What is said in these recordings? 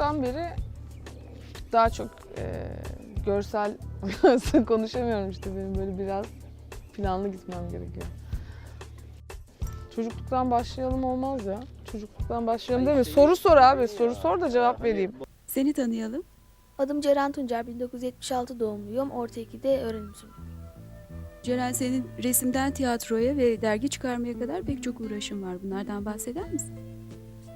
çocukluktan beri daha çok e, görsel konuşamıyorum işte benim böyle biraz planlı gitmem gerekiyor. Çocukluktan başlayalım olmaz ya. Çocukluktan başlayalım değil mi? Soru sor abi. Soru sor da cevap vereyim. Seni tanıyalım. Adım Ceren Tuncer, 1976 doğumluyum. Orta 2'de öğrenim sınıfı. Ceren senin resimden tiyatroya ve dergi çıkarmaya kadar pek çok uğraşın var. Bunlardan bahseder misin?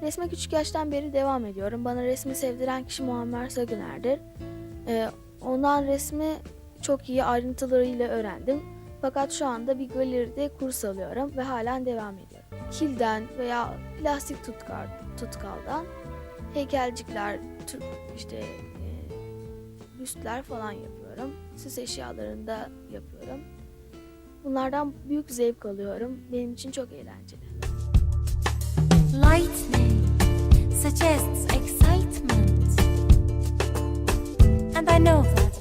Resme küçük yaştan beri devam ediyorum. Bana resmi sevdiren kişi Muammer Sagıner'dir. Ee, ondan resmi çok iyi ayrıntılarıyla öğrendim. Fakat şu anda bir galeride kurs alıyorum ve halen devam ediyorum. Kilden veya plastik tutkal, tutkaldan heykelcikler, işte e, büstler falan yapıyorum. Süs eşyalarında yapıyorum. Bunlardan büyük zevk alıyorum. Benim için çok eğlenceli. Lightning suggests excitement. And I know that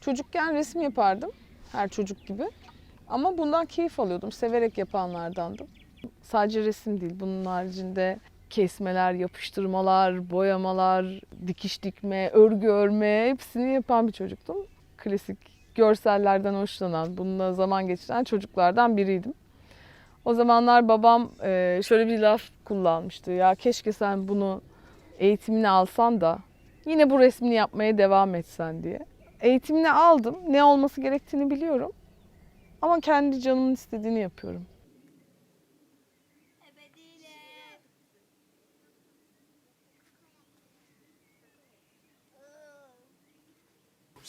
Çocukken resim yapardım. Her çocuk gibi. Ama bundan keyif alıyordum. Severek yapanlardandım. Sadece resim değil. Bunun haricinde kesmeler, yapıştırmalar, boyamalar, dikiş dikme, örgü örme hepsini yapan bir çocuktum. Klasik görsellerden hoşlanan, bununla zaman geçiren çocuklardan biriydim. O zamanlar babam e, şöyle bir laf kullanmıştı. Ya keşke sen bunu eğitimini alsan da yine bu resmini yapmaya devam etsen diye. Eğitimini aldım. Ne olması gerektiğini biliyorum. Ama kendi canımın istediğini yapıyorum.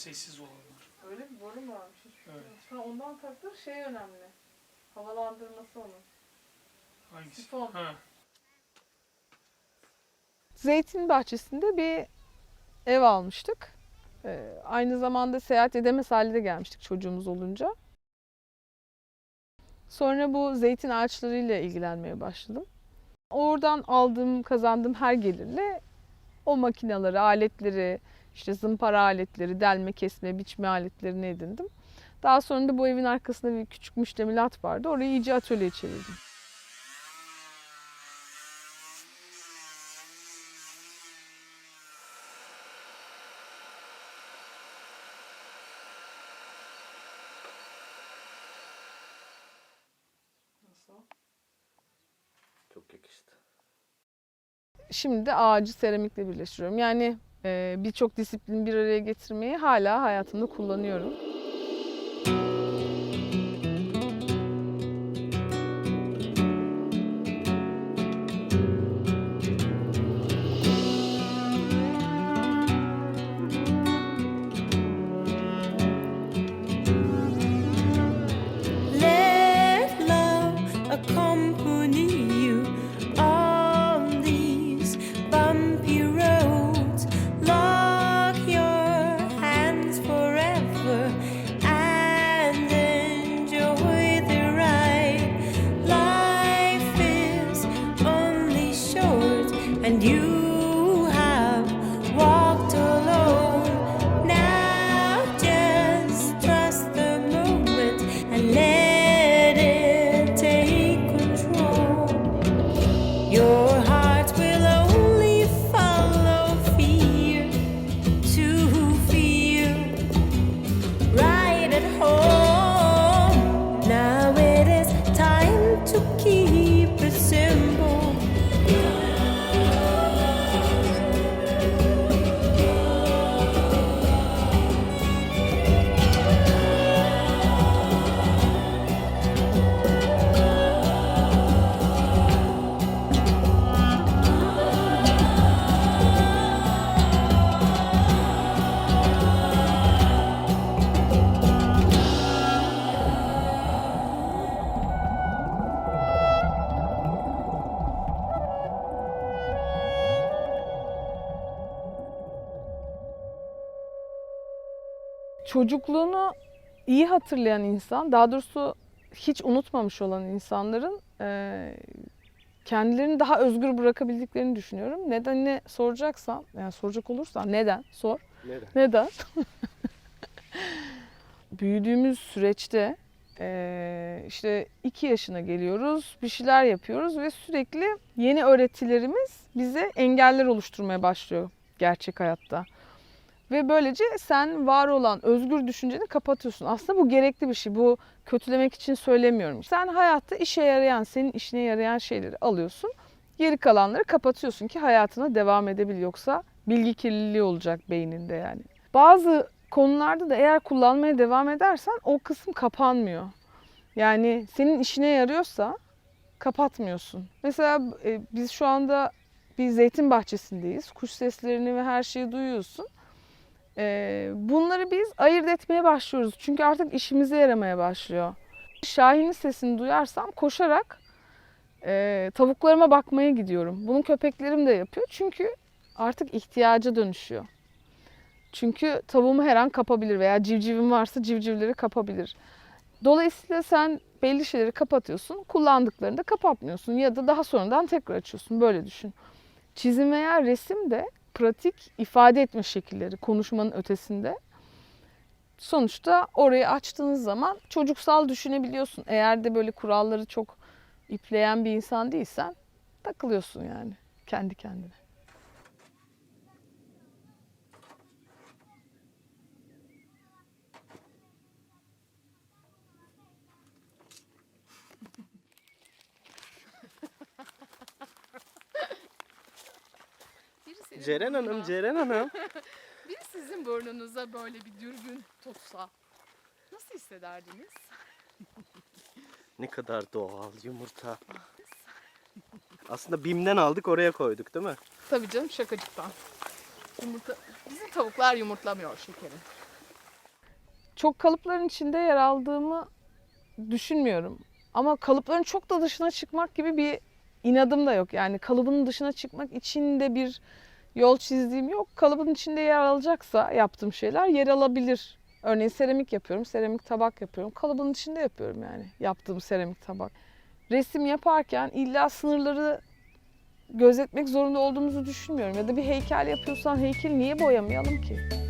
Sessiz olanlar. Öyle bir boru mu varmış? Evet. Ha, ondan taktır şey önemli. Havalandırması onun. Hangisi? Sifon. Ha. Zeytin bahçesinde bir ev almıştık. Ee, aynı zamanda seyahat edemez halde de gelmiştik çocuğumuz olunca. Sonra bu zeytin ağaçlarıyla ilgilenmeye başladım. Oradan aldığım, kazandığım her gelirle o makinaları, aletleri, işte zımpara aletleri, delme, kesme, biçme aletlerini edindim. Daha sonra da bu evin arkasında bir küçük müştemilat vardı. Orayı iyice atölyeye çevirdim. Şimdi de ağacı seramikle birleştiriyorum. Yani birçok disiplini bir araya getirmeyi hala hayatımda kullanıyorum. and you çocukluğunu iyi hatırlayan insan, daha doğrusu hiç unutmamış olan insanların eee, kendilerini daha özgür bırakabildiklerini düşünüyorum. Nedenini soracaksan, yani soracak olursan neden? Sor. Neden? Neden? Büyüdüğümüz süreçte eee, işte iki yaşına geliyoruz, bir şeyler yapıyoruz ve sürekli yeni öğretilerimiz bize engeller oluşturmaya başlıyor gerçek hayatta. Ve böylece sen var olan özgür düşünceni kapatıyorsun. Aslında bu gerekli bir şey. Bu kötülemek için söylemiyorum. Sen hayatta işe yarayan, senin işine yarayan şeyleri alıyorsun. Geri kalanları kapatıyorsun ki hayatına devam edebil. Yoksa bilgi kirliliği olacak beyninde yani. Bazı konularda da eğer kullanmaya devam edersen o kısım kapanmıyor. Yani senin işine yarıyorsa kapatmıyorsun. Mesela e, biz şu anda bir zeytin bahçesindeyiz. Kuş seslerini ve her şeyi duyuyorsun. Bunları biz ayırt etmeye başlıyoruz. Çünkü artık işimize yaramaya başlıyor. Şahin'in sesini duyarsam koşarak e, tavuklarıma bakmaya gidiyorum. Bunu köpeklerim de yapıyor. Çünkü artık ihtiyaca dönüşüyor. Çünkü tavuğumu her an kapabilir veya civcivim varsa civcivleri kapabilir. Dolayısıyla sen belli şeyleri kapatıyorsun, kullandıklarını da kapatmıyorsun ya da daha sonradan tekrar açıyorsun. Böyle düşün. Çizim veya resim de pratik ifade etme şekilleri konuşmanın ötesinde. Sonuçta orayı açtığınız zaman çocuksal düşünebiliyorsun. Eğer de böyle kuralları çok ipleyen bir insan değilsen takılıyorsun yani kendi kendine. Ceren Hanım, Ceren Hanım. Biri sizin burnunuza böyle bir dürbün tutsa nasıl hissederdiniz? Ne kadar doğal yumurta. Aslında BİM'den aldık oraya koyduk değil mi? Tabii canım şakacıktan. Yumurta, bizim tavuklar yumurtlamıyor şekerim. Çok kalıpların içinde yer aldığımı düşünmüyorum. Ama kalıpların çok da dışına çıkmak gibi bir inadım da yok. Yani kalıbın dışına çıkmak için de bir yol çizdiğim yok. Kalıbın içinde yer alacaksa yaptığım şeyler yer alabilir. Örneğin seramik yapıyorum, seramik tabak yapıyorum. Kalıbın içinde yapıyorum yani yaptığım seramik tabak. Resim yaparken illa sınırları gözetmek zorunda olduğumuzu düşünmüyorum. Ya da bir heykel yapıyorsan heykeli niye boyamayalım ki?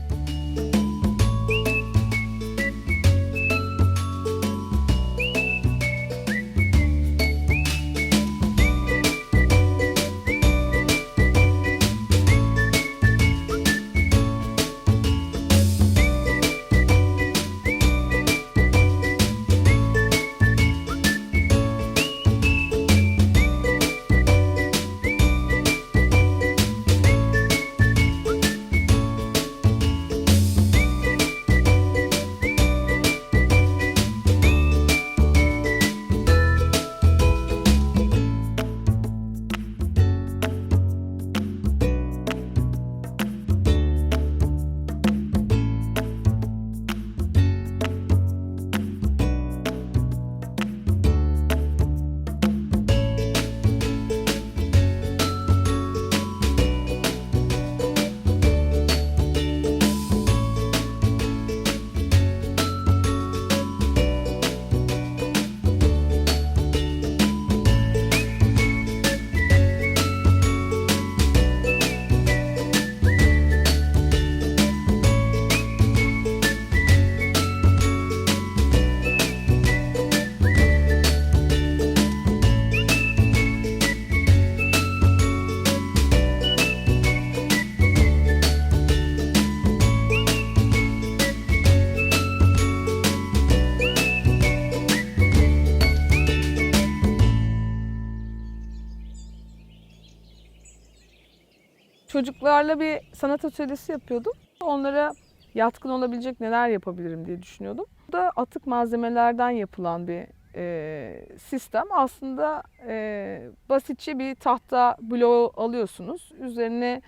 Çocuklarla bir sanat atölyesi yapıyordum. Onlara yatkın olabilecek neler yapabilirim diye düşünüyordum. Bu da atık malzemelerden yapılan bir e, sistem. Aslında e, basitçe bir tahta bloğu alıyorsunuz. Üzerine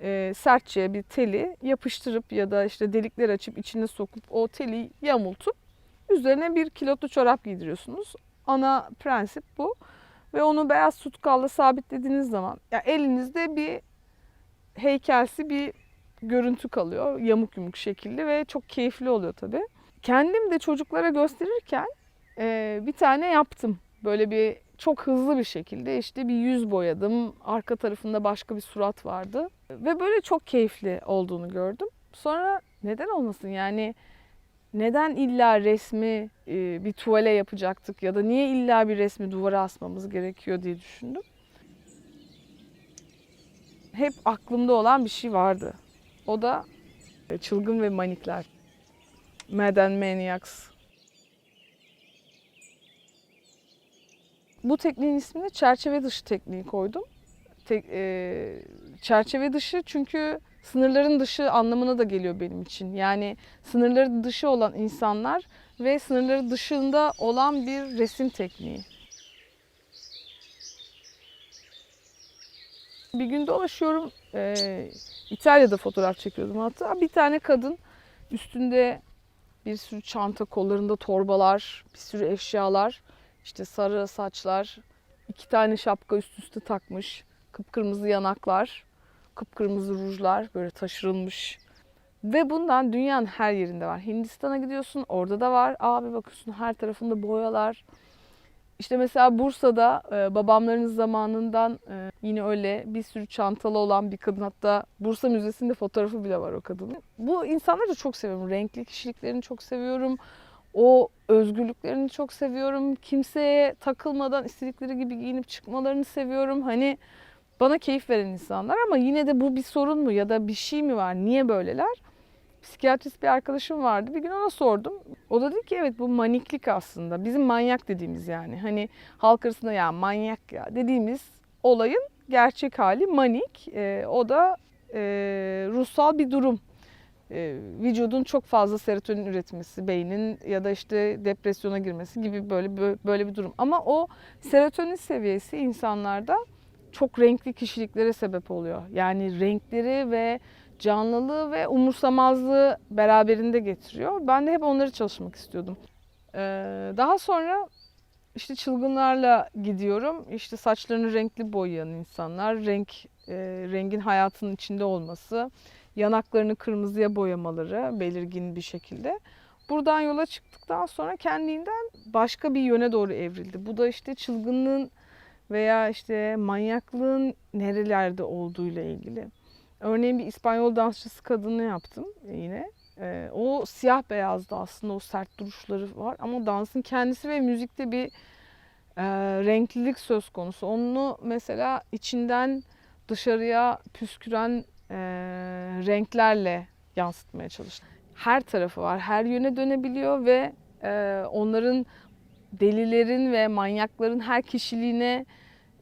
e, sertçe bir teli yapıştırıp ya da işte delikler açıp içine sokup o teli yamultup üzerine bir kilotlu çorap giydiriyorsunuz. Ana prensip bu. Ve onu beyaz tutkalla sabitlediğiniz zaman ya elinizde bir heykelsi bir görüntü kalıyor yamuk yumuk şekilli ve çok keyifli oluyor tabii. Kendim de çocuklara gösterirken e, bir tane yaptım. Böyle bir çok hızlı bir şekilde işte bir yüz boyadım. Arka tarafında başka bir surat vardı. Ve böyle çok keyifli olduğunu gördüm. Sonra neden olmasın yani neden illa resmi e, bir tuvale yapacaktık ya da niye illa bir resmi duvara asmamız gerekiyor diye düşündüm. Hep aklımda olan bir şey vardı. O da e, çılgın ve manikler. Mad and Maniacs. Bu tekniğin ismini çerçeve dışı tekniği koydum. Te- e, çerçeve dışı çünkü sınırların dışı anlamına da geliyor benim için. Yani sınırları dışı olan insanlar ve sınırları dışında olan bir resim tekniği. Bir gün dolaşıyorum. eee, İtalya'da fotoğraf çekiyordum hatta. Bir tane kadın üstünde bir sürü çanta, kollarında torbalar, bir sürü eşyalar, işte sarı saçlar, iki tane şapka üst üste takmış, kıpkırmızı yanaklar, kıpkırmızı rujlar böyle taşırılmış. Ve bundan dünyanın her yerinde var. Hindistan'a gidiyorsun orada da var. Abi bakıyorsun her tarafında boyalar. İşte mesela Bursa'da e, babamların zamanından e, yine öyle bir sürü çantalı olan bir kadın hatta Bursa Müzesi'nde fotoğrafı bile var o kadının. Bu insanları da çok seviyorum. Renkli kişiliklerini çok seviyorum. O özgürlüklerini çok seviyorum. Kimseye takılmadan istedikleri gibi giyinip çıkmalarını seviyorum. Hani bana keyif veren insanlar ama yine de bu bir sorun mu ya da bir şey mi var? Niye böyleler? Psikiyatrist bir arkadaşım vardı. Bir gün ona sordum. O da dedi ki evet bu maniklik aslında. Bizim manyak dediğimiz yani. Hani halk arasında ya manyak ya dediğimiz olayın gerçek hali manik. Ee, o da e, ruhsal bir durum. Ee, vücudun çok fazla serotonin üretmesi, beynin ya da işte depresyona girmesi gibi böyle böyle bir durum. Ama o serotonin seviyesi insanlarda çok renkli kişiliklere sebep oluyor. Yani renkleri ve canlılığı ve umursamazlığı beraberinde getiriyor. Ben de hep onları çalışmak istiyordum. Ee, daha sonra işte çılgınlarla gidiyorum. İşte saçlarını renkli boyayan insanlar, renk e, rengin hayatının içinde olması, yanaklarını kırmızıya boyamaları belirgin bir şekilde. Buradan yola çıktıktan sonra kendinden başka bir yöne doğru evrildi. Bu da işte çılgınlığın veya işte manyaklığın nerelerde olduğuyla ilgili. Örneğin bir İspanyol dansçısı kadını yaptım yine. Ee, o siyah beyazdı aslında o sert duruşları var ama dansın kendisi ve müzikte bir e, renklilik söz konusu. Onu mesela içinden dışarıya püsküren e, renklerle yansıtmaya çalıştım. Her tarafı var, her yöne dönebiliyor ve e, onların delilerin ve manyakların her kişiliğine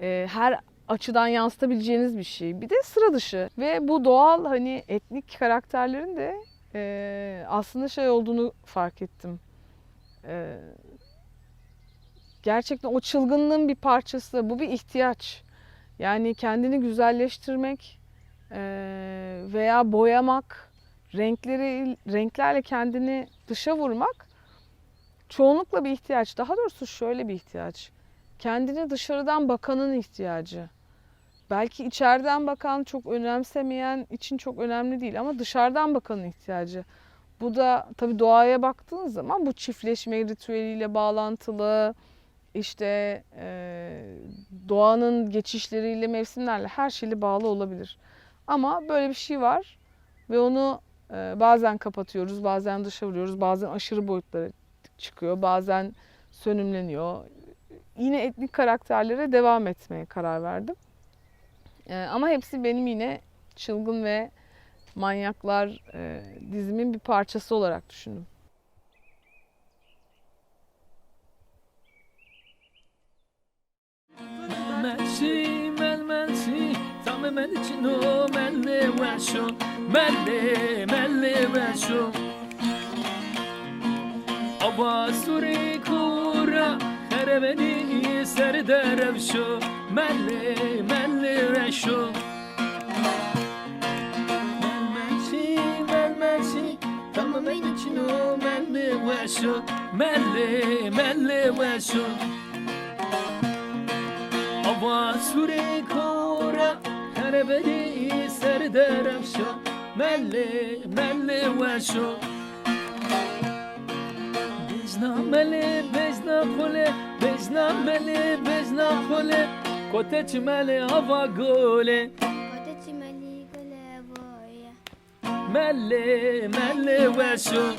e, her açıdan yansıtabileceğiniz bir şey. Bir de sıra dışı ve bu doğal hani etnik karakterlerin de e, aslında şey olduğunu fark ettim. E, gerçekten o çılgınlığın bir parçası. Bu bir ihtiyaç. Yani kendini güzelleştirmek e, veya boyamak, renkleri renklerle kendini dışa vurmak çoğunlukla bir ihtiyaç. Daha doğrusu şöyle bir ihtiyaç. Kendine dışarıdan bakanın ihtiyacı. Belki içeriden bakan çok önemsemeyen için çok önemli değil ama dışarıdan bakanın ihtiyacı. Bu da tabii doğaya baktığın zaman bu çiftleşme ritüeliyle bağlantılı, işte e, doğanın geçişleriyle, mevsimlerle her şeyle bağlı olabilir. Ama böyle bir şey var ve onu e, bazen kapatıyoruz, bazen dışa vuruyoruz, bazen aşırı boyutlara çıkıyor, bazen sönümleniyor. Yine etnik karakterlere devam etmeye karar verdim. Ee, ama hepsi benim yine çılgın ve manyaklar e, dizimin bir parçası olarak düşündüm. Melsi, mel melsi, tame melcino, melle Melli, melli reşo. Melmeci, melmeci Tamam en için o melli reşo. Melli, melli reşo. Ava sure kora Her beri serderem şo Melli, melli reşo. Bezna meli, bezna kule Bezna meli, bezna kule Kote çimeli hava gole. Kote çimeli gole voya Melli melli ve şu.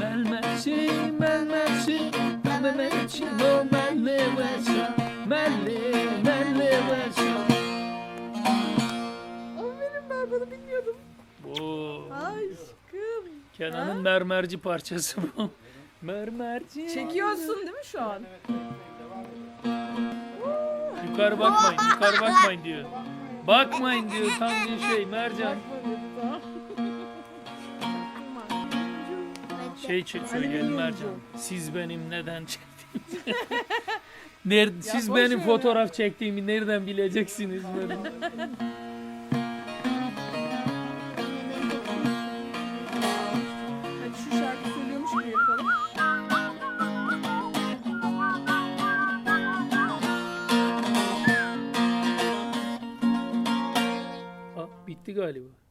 Melmeçi melmeçi Melmeçi no melli ve şu. Melli melli ve şu. Aferin ben Aşkım. Kenan'ın mermerci parçası bu. Mermerci. Çekiyorsun değil mi şu an? Yukarı bakmayın, yukarı bakmayın diyor. Bakmayın diyor tam bir şey Mercan. Şey çek söyleyelim Mercan. Siz benim neden çektiğimi. Nerede, siz boş benim ver. fotoğraf çektiğimi nereden bileceksiniz benim? Galiba.